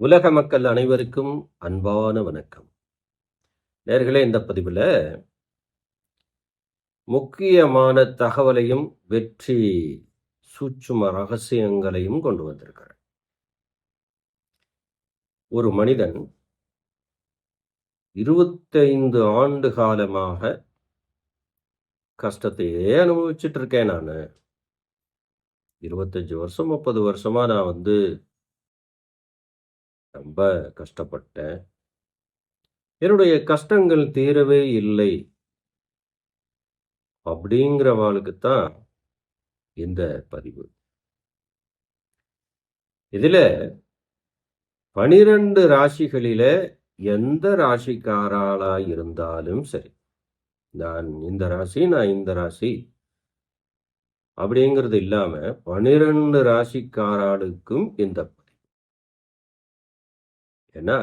உலக மக்கள் அனைவருக்கும் அன்பான வணக்கம். நேர்களே இந்த பதிவில் முக்கியமான தகவலையும் வெற்றி சூட்சும ரகசியங்களையும் கொண்டு வந்திருக்கிறேன் ஒரு மனிதன் இருபத்தைந்து ஆண்டு காலமாக கஷ்டத்தையே அனுபவிச்சுட்டு இருக்கேன் நான். இருபத்தஞ்சு வருஷம் முப்பது வருஷமா நான் வந்து ரொம்ப கஷ்டப்பட்டேன். என்னுடைய கஷ்டங்கள் தீரவே இல்லை. அப்படிங்கிறவாளுக்கு தான் இந்த பதிவு. இதுல பனிரெண்டு ராசிகளில எந்த ராசிக்காராளா இருந்தாலும் சரி நான் இந்த ராசி நான் இந்த ராசி அப்படிங்கிறது இல்லாம பனிரெண்டு ராசிக்காராளுக்கும் இந்த ஏன்னா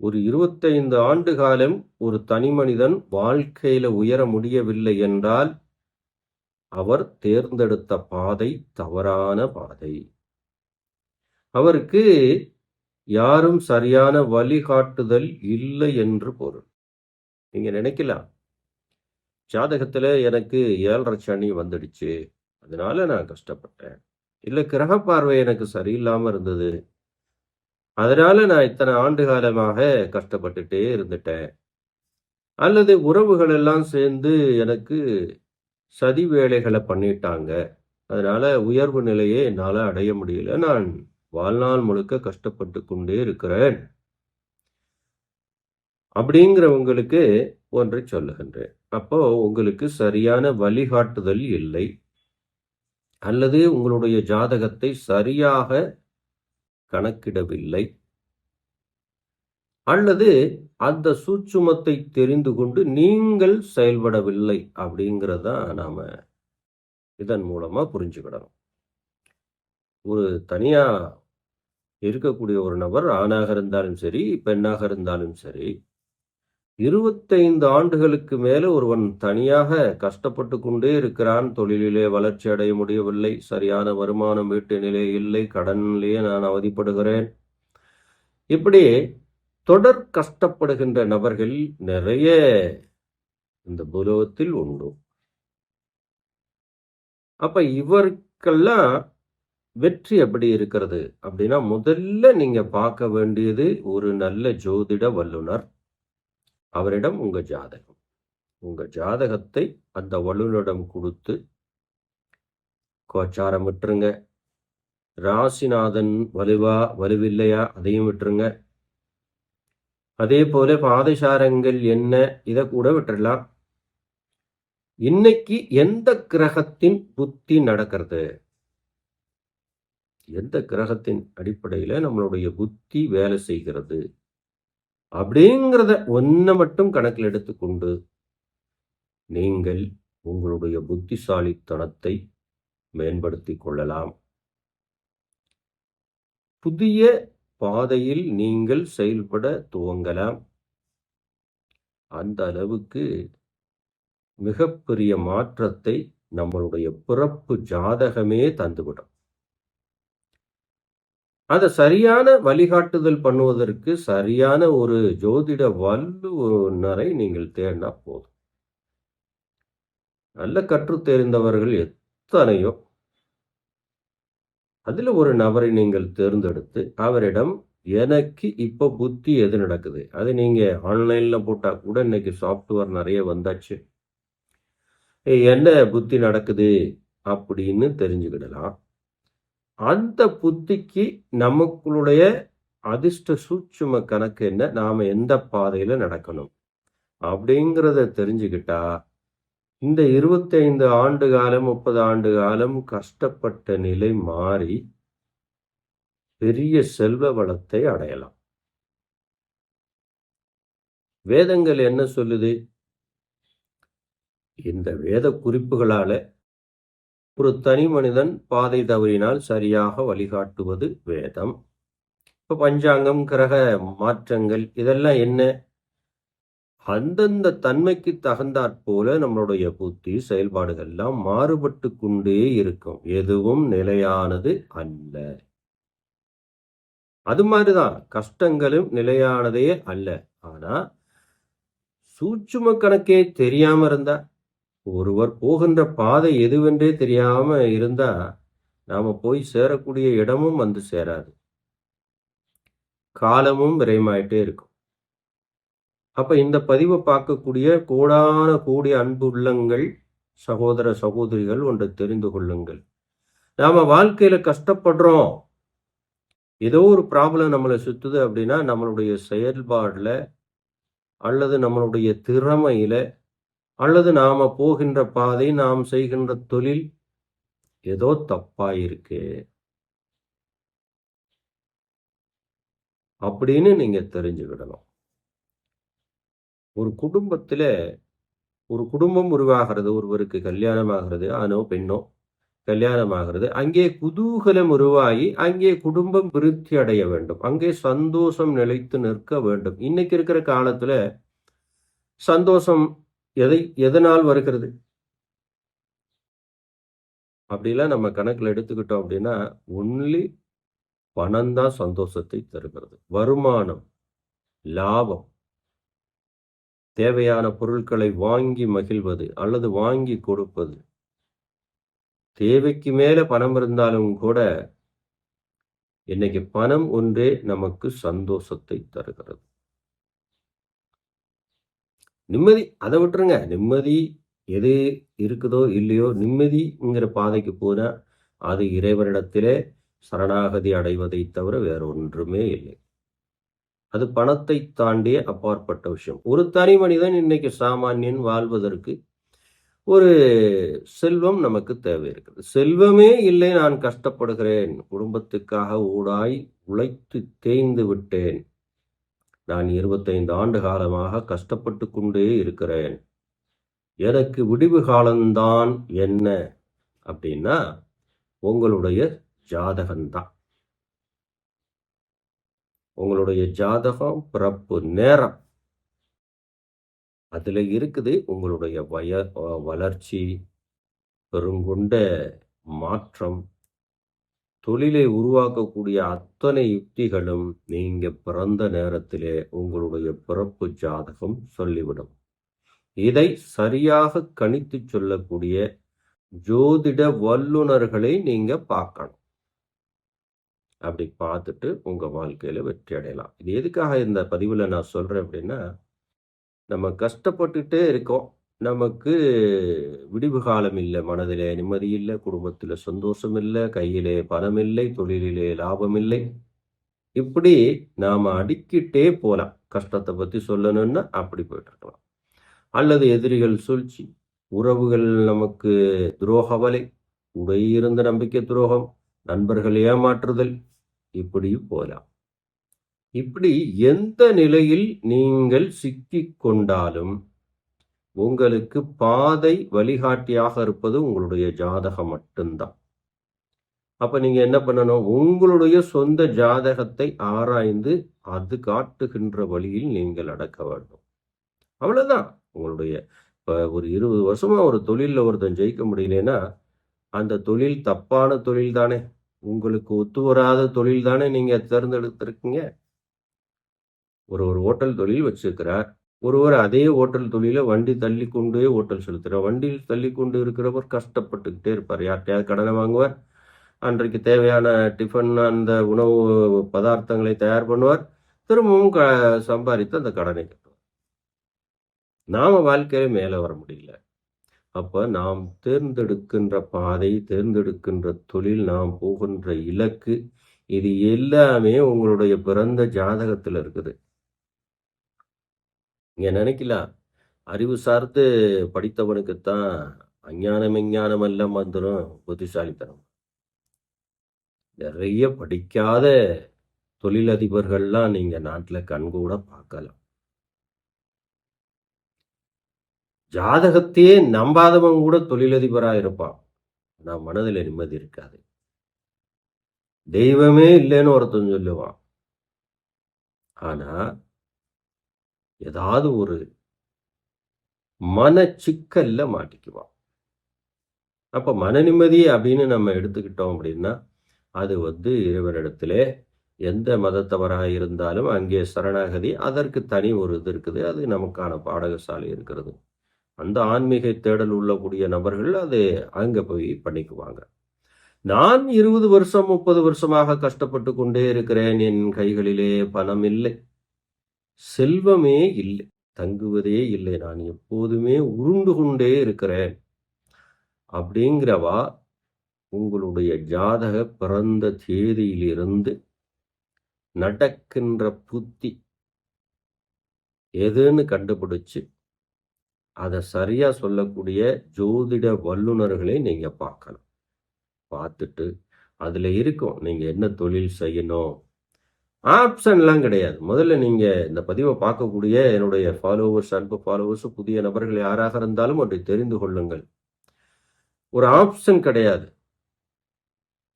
ஒரு இருபத்தைந்து ஆண்டு காலம் ஒரு தனி மனிதன் வாழ்க்கையில உயர முடியவில்லை என்றால் அவர் தேர்ந்தெடுத்த பாதை தவறான பாதை. அவருக்கு யாரும் சரியான வழிகாட்டுதல் இல்லை என்று பொருள். நீங்க நினைக்கலாம். ஜாதகத்துல எனக்கு ஏழரை சனி வந்துடுச்சு. அதனால நான் கஷ்டப்பட்டேன். இல்லை கிரக பார்வை எனக்கு சரியில்லாம இருந்தது. அதனால நான் இத்தனை ஆண்டு காலமாக கஷ்டப்பட்டுட்டே இருந்துட்டேன். அல்லது உறவுகள் எல்லாம் சேர்ந்து எனக்கு சதி வேலைகளை பண்ணிட்டாங்க. அதனால உயர்வு நிலையை என்னால் அடைய முடியல. நான் வாழ்நாள் முழுக்க கஷ்டப்பட்டு கொண்டே இருக்கிறேன். அப்படிங்கிறவங்களுக்கு ஒன்றை சொல்லுகின்றேன். அப்போ உங்களுக்கு சரியான வழிகாட்டுதல் இல்லை. அல்லது உங்களுடைய ஜாதகத்தை சரியாக கணக்கிடவில்லை. அல்லது அந்த சூட்சுமத்தை தெரிந்து கொண்டு நீங்கள் செயல்படவில்லை அப்படிங்கிறத நாம் இதன் மூலமாக புரிஞ்சுக்கிடணும். ஒரு தனியாக இருக்கக்கூடிய ஒரு நபர் ஆணாக இருந்தாலும் சரி பெண்ணாக இருந்தாலும் சரி இருபத்தைந்து ஆண்டுகளுக்கு மேலே ஒருவன் தனியாக கஷ்டப்பட்டு கொண்டே இருக்கிறான். தொழிலிலே வளர்ச்சி அடைய முடியவில்லை. சரியான வருமானம் வீட்டு நிலை இல்லை. கடனிலேயே நான் அவதிப்படுகிறேன். இப்படி தொடர் கஷ்டப்படுகின்ற நபர்கள் நிறைய இந்த புலோகத்தில் உண்டு. அப்ப இவருக்கெல்லாம் வெற்றி எப்படி இருக்கிறது? அப்படின்னா முதல்ல நீங்க பார்க்க வேண்டியது ஒரு நல்ல ஜோதிட வல்லுனர். அவரிடம் உங்கள் ஜாதகம். உங்கள் ஜாதகத்தை அந்த வல்லுநரிடம் கொடுத்து கோச்சாரம் விட்டுருங்க. ராசிநாதன் வலுவா வலுவில்லையா அதையும் விட்டுருங்க. அதே போல பாதசாரங்கள் என்ன இதை கூட விட்டுடலாம் இன்னைக்கு எந்த கிரகத்தின் புத்தி நடக்கிறது? எந்த கிரகத்தின் அடிப்படையில் நம்மளுடைய புத்தி வேலை செய்கிறது? அப்படிங்கிறத ஒன்றை மட்டும் கணக்கில் எடுத்துக்கொண்டு நீங்கள் உங்களுடைய புத்திசாலித்தனத்தை மேம்படுத்தி கொள்ளலாம். புதிய பாதையில் நீங்கள் செயல்பட துவங்கலாம். அந்த அளவுக்கு மிகப்பெரிய மாற்றத்தை நம்மளுடைய பிறப்பு ஜாதகமே தந்துவிடும். அதை சரியான வழிகாட்டுதல் பண்ணுவதற்கு சரியான ஒரு ஜோதிட வல்லுநரை நீங்கள் தேடினா போதும். நல்ல கற்று தெரிந்தவர்கள் எத்தனையோ. அதில் ஒரு நபரை நீங்கள் தேர்ந்தெடுத்து அவரிடம் எனக்கு இப்போ புத்தி எது நடக்குது? அது நீங்கள் ஆன்லைனில் போட்டால் கூட இன்னைக்கு சாஃப்ட்வேர் நிறைய வந்தாச்சு. என்ன புத்தி நடக்குது? அப்படின்னு தெரிஞ்சுக்கிடலாம். அந்த புத்திக்கு நமக்குடைய அதிர்ஷ்ட சூட்சும கணக்கு என்ன? நாம எந்த பாதையில நடக்கணும்? அப்படிங்கிறத தெரிஞ்சுக்கிட்டா இந்த இருபத்தைந்து ஆண்டு காலம் முப்பது ஆண்டு காலம் கஷ்டப்பட்ட நிலை மாறி பெரிய செல்வ வளத்தை அடையலாம். வேதங்கள் என்ன சொல்லுது? இந்த வேத குறிப்புகளால ஒரு தனி மனிதன் பாதை தவறினால் சரியாக வழிகாட்டுவது வேதம். இப்போ பஞ்சாங்கம் கிரக மாற்றங்கள் இதெல்லாம் என்ன? அந்தந்த தன்மைக்கு தகுந்தாற் போல நம்மளுடைய புத்தி செயல்பாடுகள்லாம் மாறுபட்டு கொண்டே இருக்கும். எதுவும் நிலையானது அல்ல. அது மாதிரிதான். கஷ்டங்களும் நிலையானதே அல்ல. ஆனா சூட்சும கணக்கே தெரியாம இருந்தா ஒருவர் போகின்ற பாதை எதுவென்றே தெரியாம இருந்தா நாம போய் சேரக்கூடிய இடமும் வந்து சேராது. காலமும் விரைமாயிட்டே இருக்கும். அப்ப இந்த பதிவை பார்க்கக்கூடிய கோடான கூடிய அன்பு உள்ளங்கள் சகோதர சகோதரிகள் ஒன்று தெரிந்து கொள்ளுங்கள். நாம வாழ்க்கையில கஷ்டப்படுறோம். ஏதோ ஒரு ப்ராப்ளம் நம்மளை சுத்துது அப்படின்னா நம்மளுடைய செயல்பாடுல அல்லது நம்மளுடைய திறமையில அல்லது நாம போகின்ற பாதை நாம் செய்கின்ற தொழில் ஏதோ தப்பாயிருக்கு. அப்படின்னு நீங்க தெரிஞ்சுக்கிடணும். ஒரு குடும்பத்துல ஒரு குடும்பம் உருவாகிறது ஒருவருக்கு கல்யாணம் ஆகிறது ஆணோ பெண்ணோ கல்யாணம் ஆகிறது அங்கே குதூகலம் உருவாகி அங்கே குடும்பம் விருத்தி அடைய வேண்டும். அங்கே சந்தோஷம் நிலைத்து நிற்க வேண்டும். இன்னைக்கு இருக்கிற காலத்துல சந்தோஷம் எதை எதனால் வருகிறது? அப்படிலாம் நம்ம கணக்கில் எடுத்துக்கிட்டோம் அப்படின்னா ஒன்லி பணம் தான் சந்தோஷத்தை தருகிறது. வருமானம் லாபம் தேவையான பொருட்களை வாங்கி மகிழ்வது அல்லது வாங்கி கொடுப்பது. தேவைக்கு மேலே பணம் இருந்தாலும் கூட இன்னைக்கு பணம் ஒன்றே நமக்கு சந்தோஷத்தை தருகிறது. நிம்மதி அதை விட்டுருங்க. நிம்மதி எது இருக்குதோ இல்லையோ நிம்மதிங்கிற பாதைக்கு போனால் அது இறைவனிடத்திலே சரணாகதி அடைவதை தவிர வேற ஒன்றுமே இல்லை. அது பணத்தை தாண்டிய அப்பாற்பட்ட விஷயம். ஒரு தனி மனிதன் இன்னைக்கு சாமானியன் வாழ்வதற்கு ஒரு செல்வம் நமக்கு தேவை இருக்குது. செல்வமே இல்லை நான் கஷ்டப்படுகிறேன். குடும்பத்துக்காக ஊடாய் உழைத்து தேய்ந்து விட்டேன். நான் இருபத்தைந்து ஆண்டு காலமாக கஷ்டப்பட்டு கொண்டே இருக்கிறேன். எனக்கு விடிவு காலம்தான் என்ன? அப்படின்னா உங்களுடைய ஜாதகம்தான். உங்களுடைய ஜாதகம் பிறப்பு நேரம். அதில் இருக்குது உங்களுடைய வய வளர்ச்சி பெருங்கொண்ட மாற்றம். தொழிலை உருவாக்கக்கூடிய அத்தனை யுக்திகளும் நீங்கள் பிறந்த நேரத்திலே உங்களுடைய பிறப்பு ஜாதகம் சொல்லிவிடும். இதை சரியாக கணித்து சொல்லக்கூடிய ஜோதிட வல்லுநர்களை நீங்க பார்க்கணும். அப்படி பார்த்துட்டு உங்க வாழ்க்கையில வெற்றி அடையலாம். இது எதுக்காக இந்த பதிவில் நான் சொல்றேன் அப்படின்னா நம்ம கஷ்டப்பட்டுட்டே இருக்கோம். நமக்கு விடிவு காலம் இல்லை மனதிலே நிம்மதி இல்லை குடும்பத்தில் சந்தோஷம் இல்லை கையிலே பணம் இல்லை தொழிலிலே லாபம் இல்லை. இப்படி நாம் அடிக்கிட்டே போகலாம் கஷ்டத்தை பற்றி சொல்லணும்னா அப்படி போயிட்டுருக்கலாம் அல்லது எதிரிகள் சூழ்ச்சி. உறவுகள் நமக்கு துரோகவலை. உடை இருந்த நம்பிக்கை துரோகம். நண்பர்கள் ஏமாற்றுதல். இப்படி போகலாம் இப்படி எந்த நிலையில் நீங்கள் சிக்கிக் கொண்டாலும் உங்களுக்கு பாதை வழிகாட்டியாக இருப்பது உங்களுடைய ஜாதகம் மட்டும்தான். அப்ப நீங்க என்ன பண்ணணும்? உங்களுடைய சொந்த ஜாதகத்தை ஆராய்ந்து அது காட்டுகின்ற வழியில் நீங்கள் அடக்க வேண்டும். அவ்வளவுதான். உங்களுடைய இப்போ ஒரு இருபது வருஷமா ஒரு தொழிலில் ஒருத்தன் ஜெயிக்க முடியலன்னா அந்த தொழில் தப்பான தொழில் தானே. உங்களுக்கு ஒத்து வராத தொழில் தானே நீங்க தேர்ந்தெடுத்திருக்கீங்க. ஒரு ஒரு ஹோட்டல் தொழில் வச்சிருக்கிறார். ஒருவர் அதே ஓட்டல் தொழில வண்டி தள்ளி கொண்டே ஓட்டல் செலுத்துறார் வண்டியில் தள்ளி கொண்டு இருக்கிறவர் கஷ்டப்பட்டுக்கிட்டே இருப்பார். யார்கிட்டயாவது கடனை வாங்குவார். அன்றைக்கு தேவையான டிஃபன் அந்த உணவு பதார்த்தங்களை தயார் பண்ணுவார். திரும்பவும் க சம்பாதித்து அந்த கடனை கட்டுவார். நாம வாழ்க்கையில மேலே வர முடியல. அப்ப நாம் தேர்ந்தெடுக்கின்ற பாதை தேர்ந்தெடுக்கின்ற தொழில் நாம் போகின்ற இலக்கு இது எல்லாமே உங்களுடைய பிறந்த ஜாதகத்தில் இருக்குது. நீங்கள் நினைக்கலாம். அறிவு சார்ந்து படித்தவனுக்குத்தான் அஞ்ஞானம் விஞ்ஞானம் எல்லாம் வந்துடும் புத்திசாலித்தனம். நிறைய படிக்காத தொழிலதிபர்கள்லாம் நீங்கள் நாட்டில் கண்கூட பார்க்கலாம். ஜாதகத்தையே நம்பாதவன் கூட தொழிலதிபராக இருப்பான். ஆனால் மனதில் நிம்மதி இருக்காது. தெய்வமே இல்லைன்னு ஒருத்தன் சொல்லுவான். ஆனால் ஏதாவது ஒரு மன சிக்கல்ல மாட்டிக்குவான். அப்போ மன நிம்மதி அப்படின்னு நம்ம எடுத்துக்கிட்டோம் அப்படின்னா அது வந்து இறைவனிடத்துல எந்த மதத்தவராக இருந்தாலும் அங்கே சரணாகதி அதற்கு தனி ஒரு இது இருக்குது அது நமக்கான பாடகசாலை இருக்கிறது. அந்த ஆன்மீக தேடல் உள்ளக்கூடிய நபர்கள் அது அங்கே போய் பண்ணிக்குவாங்க. நான் இருபது வருஷம் முப்பது வருஷமாக கஷ்டப்பட்டு கொண்டே இருக்கிறேன் என் கைகளிலே பணம் இல்லை. செல்வமே இல்லை தங்குவதே இல்லை. நான் எப்போதுமே உருண்டு கொண்டே இருக்கிறேன். அப்படிங்கிறவா உங்களுடைய ஜாதக பிறந்த தேதியிலிருந்து நடக்கின்ற புத்தி எதுன்னு கண்டுபிடிச்சு அதை சரியாக சொல்லக்கூடிய ஜோதிட வல்லுநர்களை நீங்கள் பார்க்கணும். பார்த்துட்டு அதில் இருக்கும் நீங்கள் என்ன தொழில் செய்யணும் ஆப்ஷன்லாம் கிடையாது. முதல்ல நீங்கள் இந்த பதிவை பார்க்கக்கூடிய என்னுடைய ஃபாலோவர்ஸ் அன்பு ஃபாலோவர்ஸ் புதிய நபர்கள் யாராக இருந்தாலும் ஒன்றை தெரிந்து கொள்ளுங்கள். ஒரு ஆப்ஷன் கிடையாது.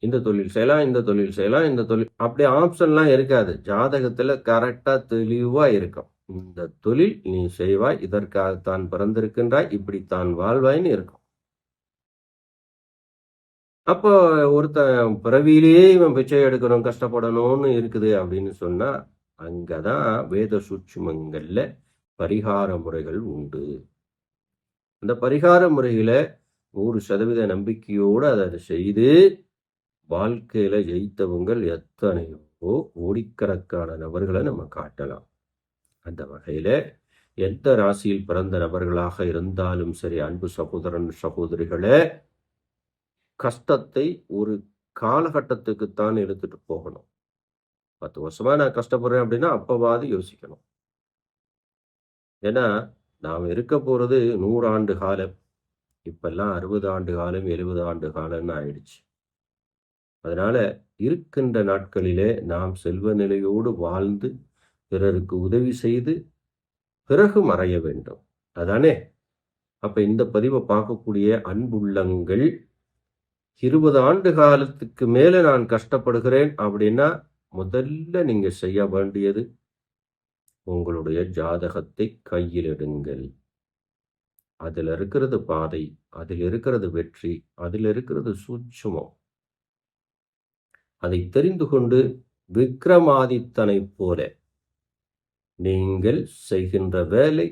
இந்த தொழில் செய்யலாம் இந்த தொழில் செய்யலாம் இந்த தொழில் அப்படி ஆப்ஷன்லாம் இருக்காது. ஜாதகத்தில் கரெக்டாக தெளிவாக இருக்கும். இந்த தொழில் நீ செய்வாய் இதற்காகத்தான் பிறந்திருக்கின்றாய் இப்படித்தான் வாழ்வாய்ன்னு இருக்கும். அப்போ ஒருத்தன் பிறவியிலேயே இவன் பிச்சை எடுக்கணும் கஷ்டப்படணும்னு இருக்குது அப்படின்னு சொன்னா அங்கதான் வேத சூட்சுமங்கள்ல பரிகார முறைகள் உண்டு. அந்த பரிகார முறையில நூறு சதவீத நம்பிக்கையோடு அதை செய்து வாழ்க்கையில ஜெயித்தவங்கள் எத்தனையோ ஓடிக்கணக்கான நபர்களை நம்ம காட்டலாம். அந்த வகையில எந்த ராசியில் பிறந்த நபர்களாக இருந்தாலும் சரி அன்பு சகோதரன் சகோதரிகளை கஷ்டத்தை ஒரு காலகட்டத்துக்குத்தான் எடுத்துட்டு போகணும். பத்து வருஷமா நான் கஷ்டப்படுறேன் அப்படின்னா அப்பவாது யோசிக்கணும். ஏன்னா நாம் இருக்க போறது நூறாண்டு காலம். இப்பெல்லாம் அறுபது ஆண்டு காலம் எழுபது ஆண்டு காலம்னு ஆயிடுச்சு. அதனால இருக்கின்ற நாட்களிலே நாம் செல்வ நிலையோடு வாழ்ந்து பிறருக்கு உதவி செய்து பிறகு மறைய வேண்டும். அதானே? அப்ப இந்த பதிவை பார்க்கக்கூடிய அன்புள்ளங்கள் இருபது ஆண்டு காலத்துக்கு மேலே நான் கஷ்டப்படுகிறேன் அப்படின்னா முதல்ல நீங்கள் செய்ய வேண்டியது உங்களுடைய ஜாதகத்தை கையில் எடுங்கள். அதில் இருக்கிறது பாதை அதில் இருக்கிறது வெற்றி அதில் இருக்கிறது சூட்சுமம். அதை தெரிந்து கொண்டு விக்ரமாதித்தனைப் போல நீங்கள் செய்கின்ற வேலை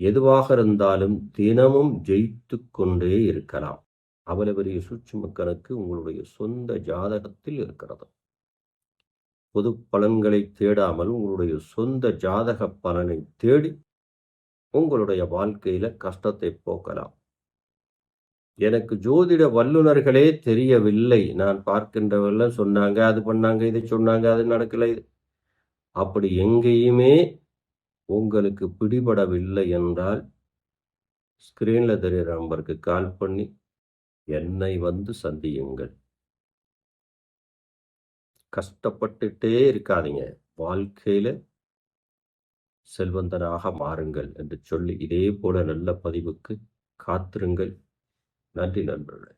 எதுவாக இருந்தாலும் தினமும் ஜெயித்து கொண்டே இருக்கலாம். அவ்வளவு பெரிய சூட்சும கணக்கு உங்களுடைய சொந்த ஜாதகத்தில் இருக்கிறது. பொது பலன்களை தேடாமல் உங்களுடைய சொந்த ஜாதக பலனை தேடி உங்களுடைய வாழ்க்கையில கஷ்டத்தை போக்கலாம். எனக்கு ஜோதிட வல்லுநர்களே தெரியவில்லை. நான் பார்க்கின்றவர்கள் சொன்னாங்க அது பண்ணாங்க இதை சொன்னாங்க அது நடக்கல இது. அப்படி எங்கேயுமே உங்களுக்கு பிடிபடவில்லை என்றால் ஸ்கிரீன்ல தெரிகிற நம்பருக்கு கால் பண்ணி என்னை வந்து சந்தியுங்கள். கஷ்டப்பட்டுட்டே இருக்காதீங்க. வாழ்க்கையில செல்வந்தனாக மாறுங்கள் என்று சொல்லி இதே போல நல்ல பதிவுக்கு காத்திருங்கள். நன்றி நண்பர்களே.